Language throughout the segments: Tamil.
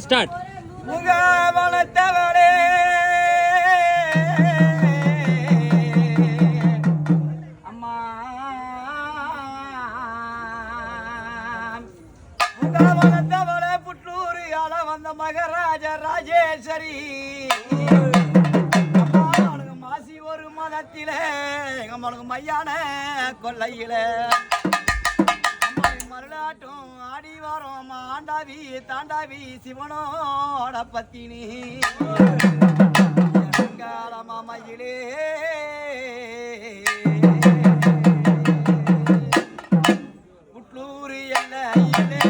ஸ்டார்ட் முக வளர்த்தவளே வளர்ந்தவளே வந்த மகராஜ ராஜேஸ்வரி. மாசி ஒரு மதத்திலே நம்மளுக்கு மையான கொல்லையில மருளாட்டும் எல்லாரும் ஆண்டாவி தாண்டாவி சிவனோட பத்தினி. மயிலே புட்லூர் எல்லையிலே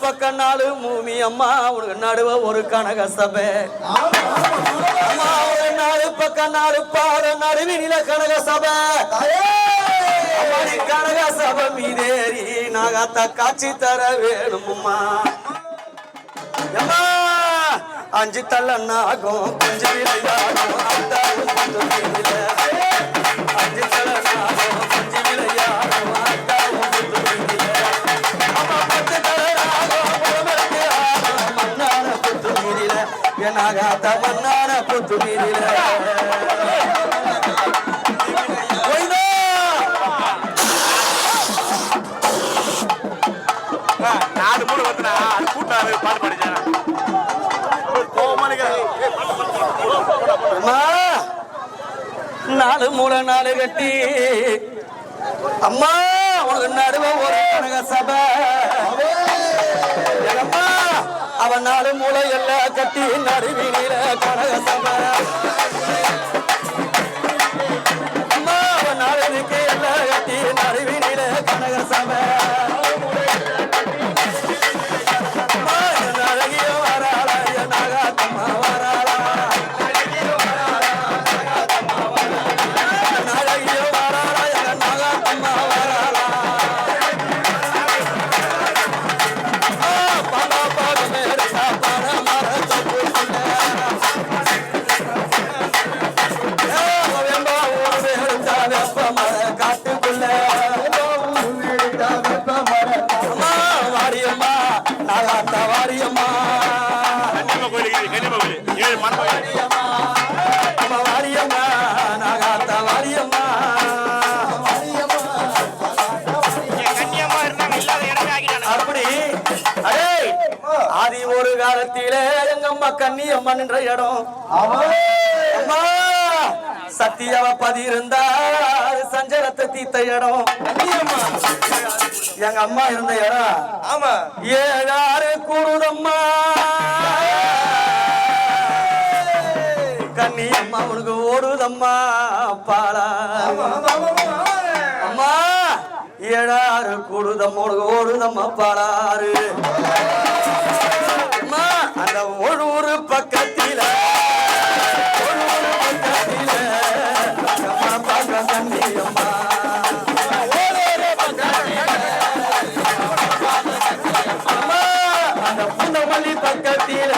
பக்க நாலு மூமி அம்மா உனக்கு நடுவ ஒரு கனக சபை. அம்மா ஒரு நாலு பக்க நாலு பாத நடுவி நில கனக சபை. கனக சபை மீதேறி நாகாத்த காட்சி தர வேணும்மா அம்மா. அஞ்சு தள்ள நாகும் கொஞ்சம் அஞ்சு தள்ள நாகும் மண்ணான புத்து மீதியில. ஒய்தா! நாலு மூணு வந்துனா அது கூட்டாரு பாட்டு படிச்சாரா நாலு மூளை நாலு கட்டி அம்மா உனக்கு நடுவ ஒரு சபை அவன் நாடு மூளை எல்லாம் கட்டி நடுவினில கனக வெப்ப மர காட்டுக்குள்ள. ஒரு காலத்தில எங்க அம்மா கண்ணி அம்மா நின்ற இடம். அம்மா சத்தியவ பதி இருந்தா அது சஞ்சலத்தை தீத்த இடம். எங்க அம்மா இருந்த இடம். ஆமா. ஏழாறு கூடுதம்மா. கண்ணி அம்மா உனக்கு ஓடுதம்மா பாலா. அம்மா ஏழாறு கூடுதம்மா உனக்கு ஓடுதம்மா பாலாறு. தெரியுமா? அந்த ஒரு பக்கத்தில ஒரு ஊரு பக்கத்தில அந்த பக்கத்தில.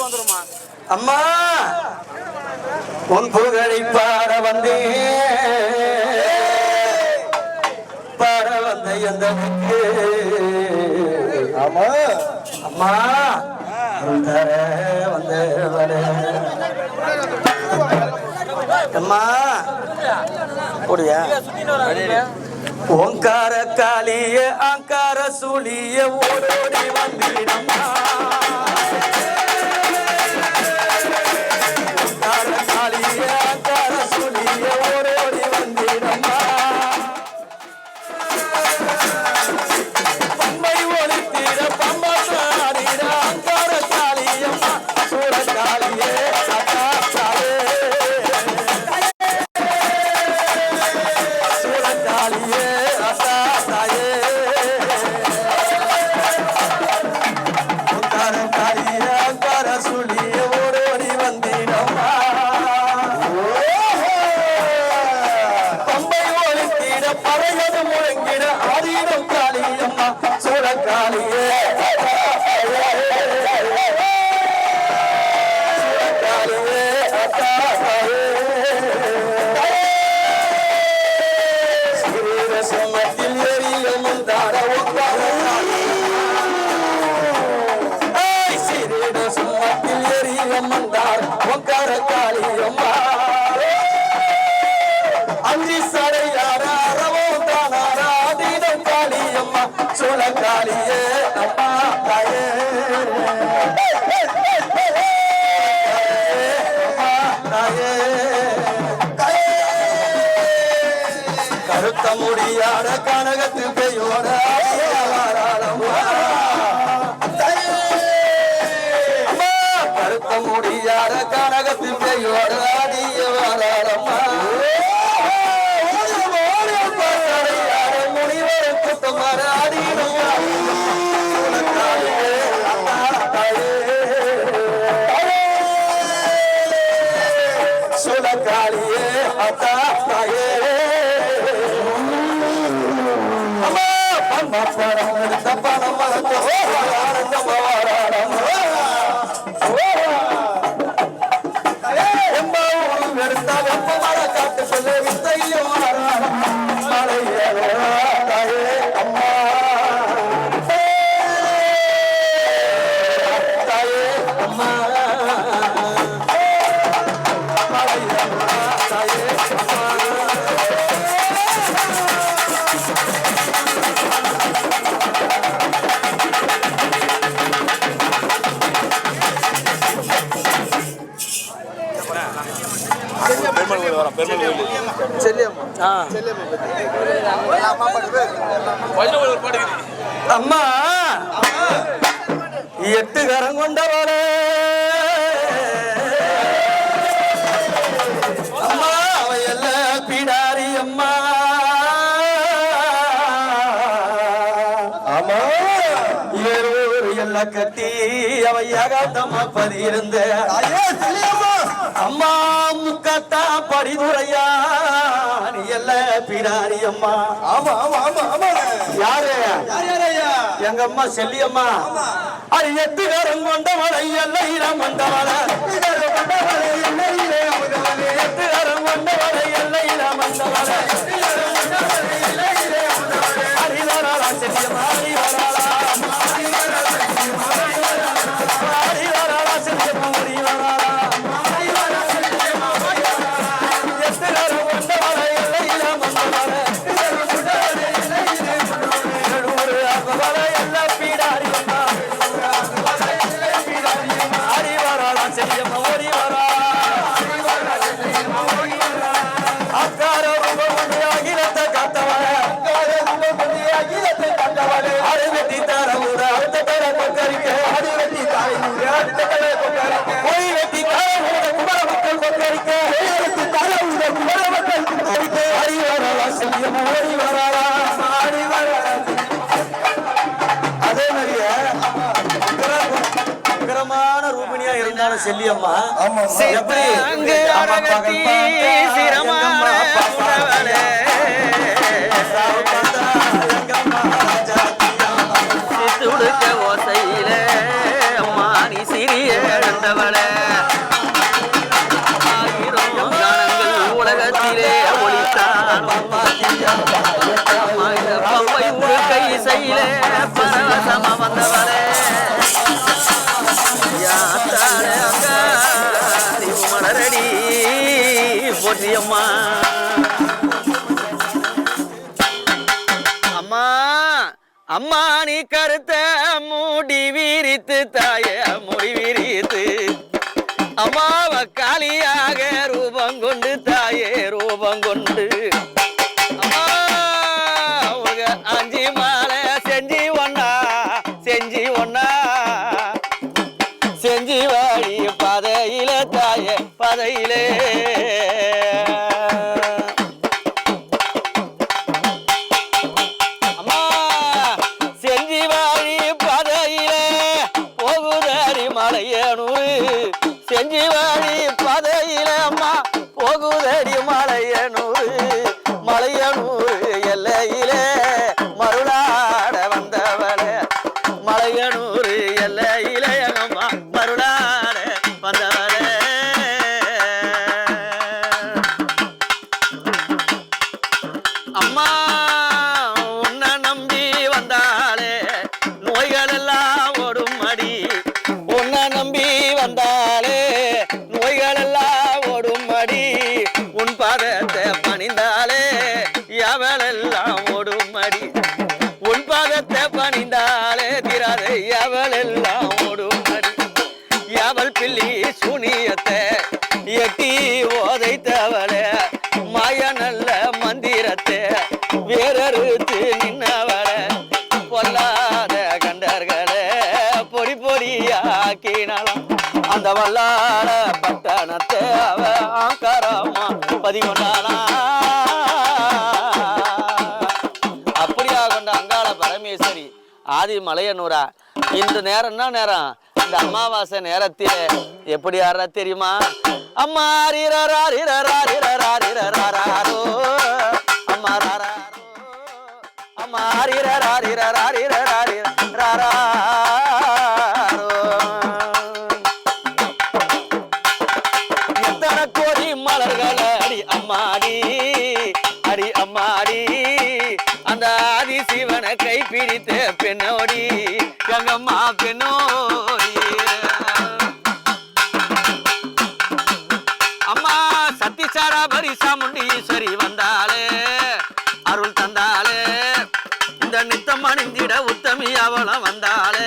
வந்துருமா அம்மா உன் புகழை பாட வந்தேன். பாட வந்த எந்தனுக்கு ஆமா. அம்மா அருள் தர வந்தவளே. அம்மா ஓடியா ஓங்கார காலிய ஆங்கார சுழிய ஓடோடி வந்திடம்மா. காளியம்மா அம்மா காளியே அம்மா தாயே கருத்த முடியாத கனகத்து பெயோட பம்மா படம் எடுத்த பணம் வளர்த்து ஆனந்தம் அம்மா எட்டு கரம் கொண்டவளே அம்மா அவ எல்லாம் பிடாரி அம்மா. ஆமா எல்லாம் கட்டி அவ ஏகாந்தமா பதியிருந்த. அம்மா முக்கத்தா படிதுரையா நீ எல்லாம் பிடாரி அம்மா? ஆமா ஆமா ஆமா ஆமா. யாரு? எங்க அம்மா செல்லியம்மா அது எட்டு பேரும் கொண்டவளை எல்லையிடம் வந்தவள எட்டு பேரும் கொண்டவளை எல்லையிடம் வந்தவள ஹரிவராளா செல்லியம்மா ஹரிவராளா இருந்தாலும் செல்லியம்மா ஆமா எப்படி? சிரமான அம்மா. அம்மா அம்மா நீ கருத்த மூடி விரித்து தாய முடி விரித்து. அம்மாவ காளியாக ரூபம் கொண்டு தாயே ரூபம் கொண்டு. அம்மா உங்க அஞ்சு மாலை செஞ்சி ஒன்னா செஞ்சி ஒன்னா செஞ்சி வாடி பதையில தாய பதையிலே அந்த வல்லார பட்டணத்தை அவ ஆங்காரமா பதிகொண்டாலாம் அப்படியா கொண்ட அங்காள பரமேஸ்வரி ஆதி மலையனூரா? இந்த நேரம் என்ன நேரம்? இந்த அமாவாசை நேரத்தில் எப்படி ஆறா தெரியுமா? அம்மா ரீரரா ரீரரா ரீரரா ரீரராரோ அம்மா ராரா அம்மா ரீரரா ரீரரா உத்தமி அவளும் வந்தாளே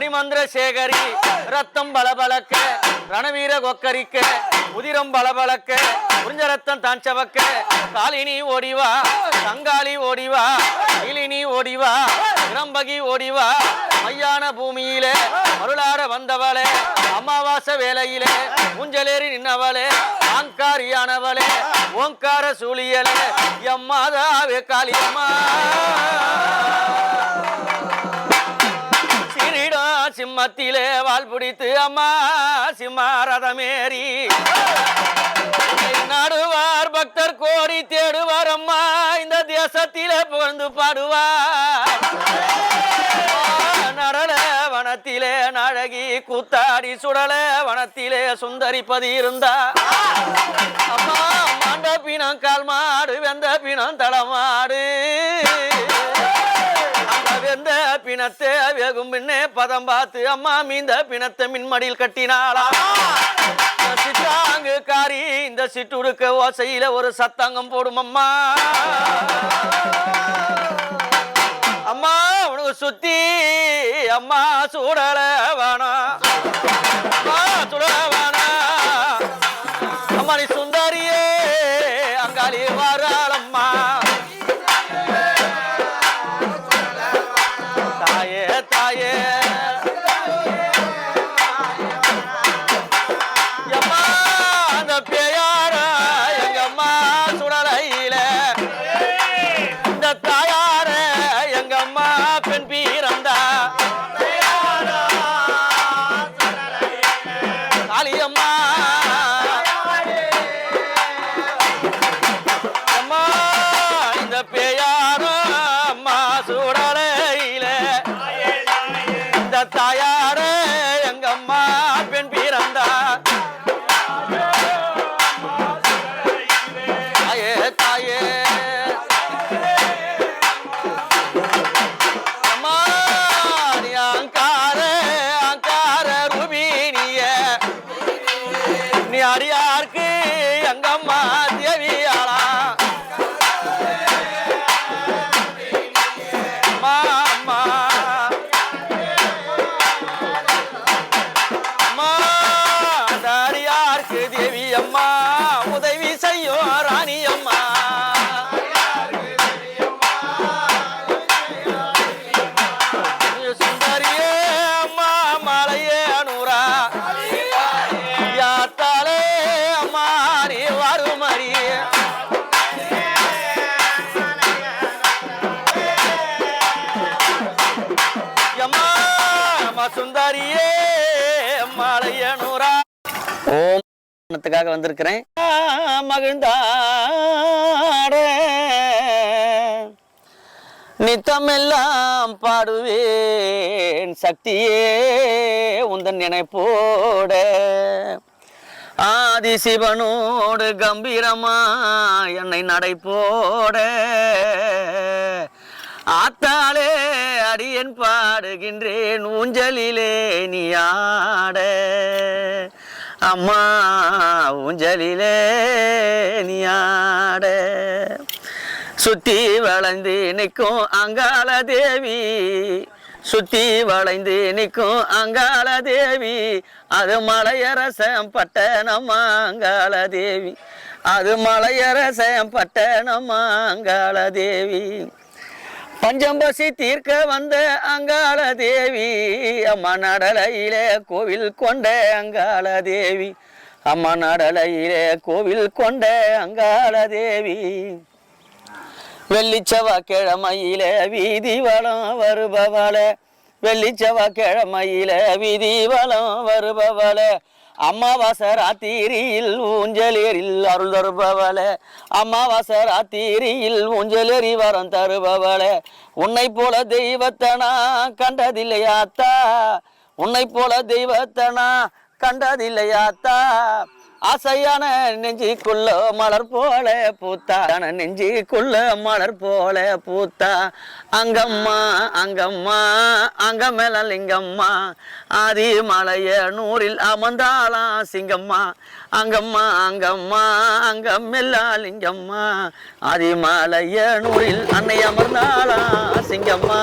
மணிமந்திர சேகரி ரத்தம் பலபலக்க ரணவீர கொக்கரிக்க உதிரம் பலபலக்க புரிஞ்ச ரத்தம் தாஞ்சவக்க காலினி ஓடிவா தங்காளி ஓடிவா இலினி ஓடிவா இரம்பகி ஓடிவா மையான பூமியிலே மருளாட வந்தவளே அமாவாசை வேலையிலே ஊஞ்சலேறி நின்னவளே ஆங்காரியானவளே ஓங்கார சூழியலே எம்மாதாவே காளியம்மா. சிம்மத்திலே வால் பிடித்து அம்மா சிம்மாரதமேறி நடுவார் பக்தர் கோரி தேடுவார் அம்மா இந்த தேசத்திலே புகழ்ந்து பாடுவார். நரள வனத்திலே நழகி கூத்தாடி சுடல வனத்திலே சுந்தரிப்பதி இருந்தா அம்மா மாண்ட பிணம் கால் மாடு வெந்த பிணம் தளமாடு பிணத்தை வேகும் பின்னே பதம் பார்த்து அம்மா மீந்த பிணத்தை மின்மடியில் கட்டினாளா? சித்தாங்கு காரி இந்த சிட்டுடுக்க ஓசையில ஒரு சத்தாங்கம் போடும் அம்மா. அம்மா உனக்கு சுத்தி அம்மா சூடல வேணாம் அம்மா சுடல வேணாம் அம்மா நீ சுந்தாரியே அங்காளி வா. தாயே அடியார்க்கு தேவி அம்மா உதவி செய்யும் ராணி அம்மா. த்துக்காக வந்திருக்கிறேன். மகிழ்ந்தாட நித்தமெல்லாம் பாடுவேன் சக்தியே உந்தன் நினைப்போட. ஆதி சிவனோடு கம்பீரமா என்னை நடை போட ஆத்தாளே அடியன் பாடுகின்றேன் ஊஞ்சலிலே நீ ஆட. அம்மா ஊஞ்சலிலே நீட சுத்தி வளைந்து நிற்கும் அங்காள தேவி. சுத்தி வளைந்து நிற்கும் அங்காள தேவி. அது மலையரசம் பட்டணம் அங்காள தேவி. அது மலையரசம் பட்டணம் அங்காள தேவி. பஞ்சம்பசி தீர்க்க வந்த அங்காள தேவி அம்மா நடலையிலே கோவில் கொண்ட அங்காள தேவி அம்மா நடலையிலே கோவில் கொண்ட அங்காள தேவி வெள்ளிச்சவ கிழமையில வீதி வளம் வருபவள வெள்ளிச்சவ கிழமையில வீதி வளம் வருபவள அமாவாசை ராத்திரியில் ஊஞ்சலேரில் அருள் தருபவளே. அமாவாசை ராத்திரியில் ஊஞ்சலேறி வரம் தருபவளே. உன்னை போல தெய்வத்தை நான் கண்டதில்லையாத்தா உன்னை போல தெய்வத்தை நான் கண்டதில்லையாத்தா ஆசையான நெஞ்சிக்குள்ள மலர் போல பூத்தா. நெஞ்சிக்குள்ள மலர் போல பூத்தா. அங்கம்மா அங்கம்மா அங்கமேல லிங்கம்மா ஆதி மலைய நூறில் அமர்ந்தாளா சிங்கம்மா. அங்கம்மா அங்கம்மா அங்கமெல்லா லிங்கம்மா ஆதி மலைய நூறில் அன்னை அமர்ந்தாளா சிங்கம்மா.